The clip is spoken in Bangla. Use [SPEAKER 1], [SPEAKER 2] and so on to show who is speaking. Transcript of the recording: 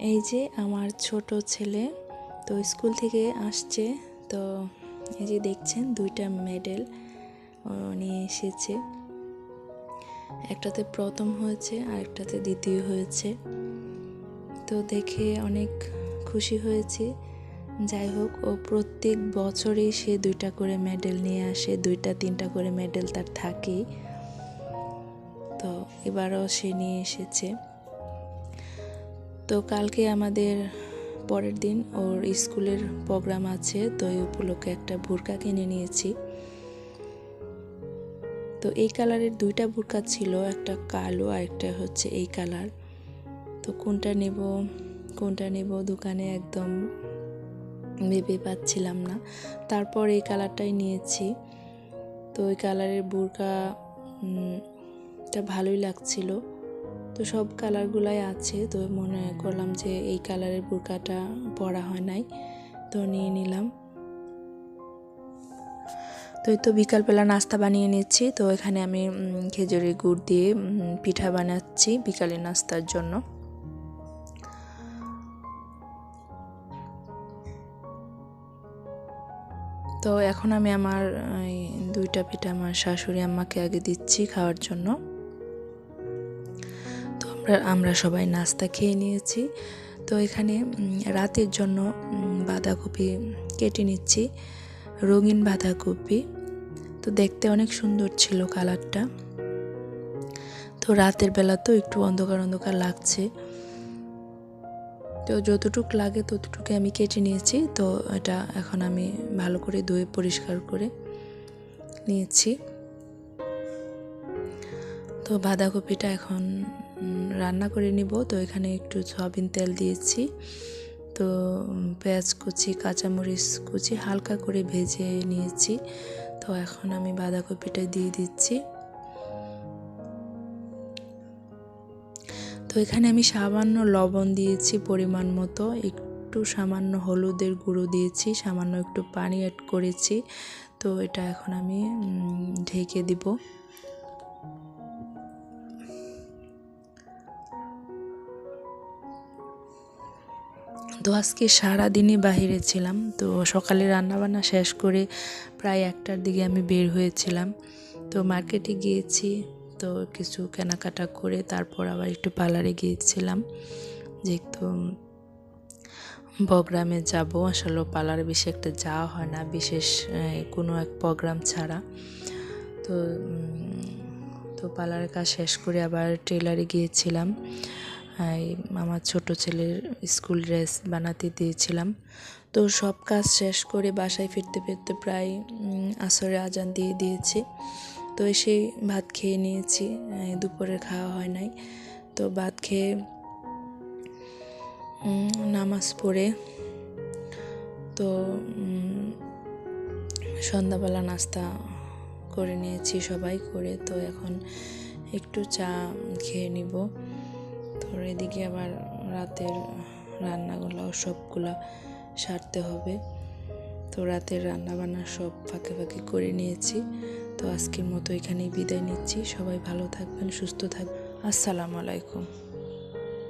[SPEAKER 1] এই যে আমার ছোট ছেলে তো স্কুল থেকে আসছে, তো এই যে দেখছেন দুইটা মেডেল নিয়ে এসেছে। একটাতে প্রথম হয়েছে আর একটাতে দ্বিতীয় হয়েছে। তো দেখে অনেক খুশি হয়েছি। যাই হোক, ও প্রত্যেক বছরই সে দুইটা করে মেডেল নিয়ে আসে, দুইটা, তিনটা করে মেডেল তার থাকেই। তো এবারও সে নিয়ে এসেছে। তো কালকে আমাদের পরের দিন ওর স্কুলের প্রোগ্রাম আছে, তো এই উপলক্ষে একটা বোরকা কিনে নিয়েছি। তো এই কালারের দুইটা বোরকা ছিল, একটা কালো আর একটা হচ্ছে এই কালার। তো কোনটা নেব কোনটা নেব দোকানে একদম ভেবে পাচ্ছিলাম না। তারপর এই কালারটাই নিয়েছি। তো ওই কালারের বুরকাটা ভালোই লাগছিল। তো সব কালারগুলাই আছে, তো মনে করলাম যে এই কালারের বোরকাটা পরা হয় নাই, তো নিয়ে নিলাম। তো এই তো বিকালবেলা নাস্তা বানিয়ে নিচ্ছি, তো এখানে আমি খেজুরের গুড় দিয়ে পিঠা বানাচ্ছি বিকালের নাস্তার জন্য। তো এখন আমি আমার দুইটা পিঠা আমার শাশুড়ি আম্মাকে আগে দিচ্ছি খাওয়ার জন্য। আমরা সবাই নাস্তা খেয়ে নিয়েছি। তো এখানে রাতের জন্য বাঁধাকপি কেটে নিচ্ছি, রঙিন বাঁধাকপি। তো দেখতে অনেক সুন্দর ছিল কালারটা। তো রাতের বেলা তো একটু অন্ধকার অন্ধকার লাগছে। তো যতটুক লাগে ততটুকু আমি কেটে নিয়েছি। তো এটা এখন আমি ভালো করে ধুয়ে পরিষ্কার করে নিয়েছি। তো বাঁধাকপিটা এখন রান্না করে নিব। তো এখানে একটু সয়াবিন তেল দিয়েছি। তো পেঁয়াজ কুচি, কাঁচামরিচ কুচি হালকা করে ভেজে নিয়েছি। তো এখন আমি বাঁধাকপিটা দিয়ে দিচ্ছি। তো এখানে আমি সামান্য লবণ দিয়েছি পরিমাণ মতো। একটু সামান্য হলুদের গুঁড়ো দিয়েছি, সামান্য একটু পানি অ্যাড করেছি। তো এটা এখন আমি ঢেকে দিব। তো আজকে সারাদিনই বাহিরে ছিলাম। তো সকালে রান্নাবান্না শেষ করে প্রায় একটার দিকে আমি বের হয়েছিলাম। তো মার্কেটে গিয়েছি, তো কিছু কেনাকাটা করে তারপর আবার একটু পার্লারে গিয়েছিলাম। যেহেতু প্রোগ্রামে যাব। আসলে পার্লারে বেশি একটা যাওয়া হয় না, বিশেষ কোনো এক প্রোগ্রাম ছাড়া। তো তো পার্লারের কাজ শেষ করে আবার টেলারে গিয়েছিলাম। আমার ছোট ছেলের স্কুল ড্রেস বানাতে দিয়েছিলাম। তো সব কাজ শেষ করে বাসায় ফিরতে ফিরতে প্রায় আসরে আজান দিয়ে দিয়েছি। তো এসে ভাত খেয়ে নিয়েছি দুপুরের খাওয়া হয় নাই। তো ভাত খেয়ে নামাজ পড়ে, তো সন্ধ্যাবেলা নাস্তা করে নিয়েছি সবাই করে। তো এখন একটু চা খেয়ে নিব। তো এদিকে আবার রাতের রান্নাগুলো, সবগুলো সারতে হবে। তো রাতের রান্না বান্না সব ফাঁকে ফাঁকে করে নিয়েছি। তো আজকের মতো এখানেই বিদায় নিচ্ছি। সবাই ভালো থাকবেন, সুস্থ থাকবেন। আসসালামু আলাইকুম।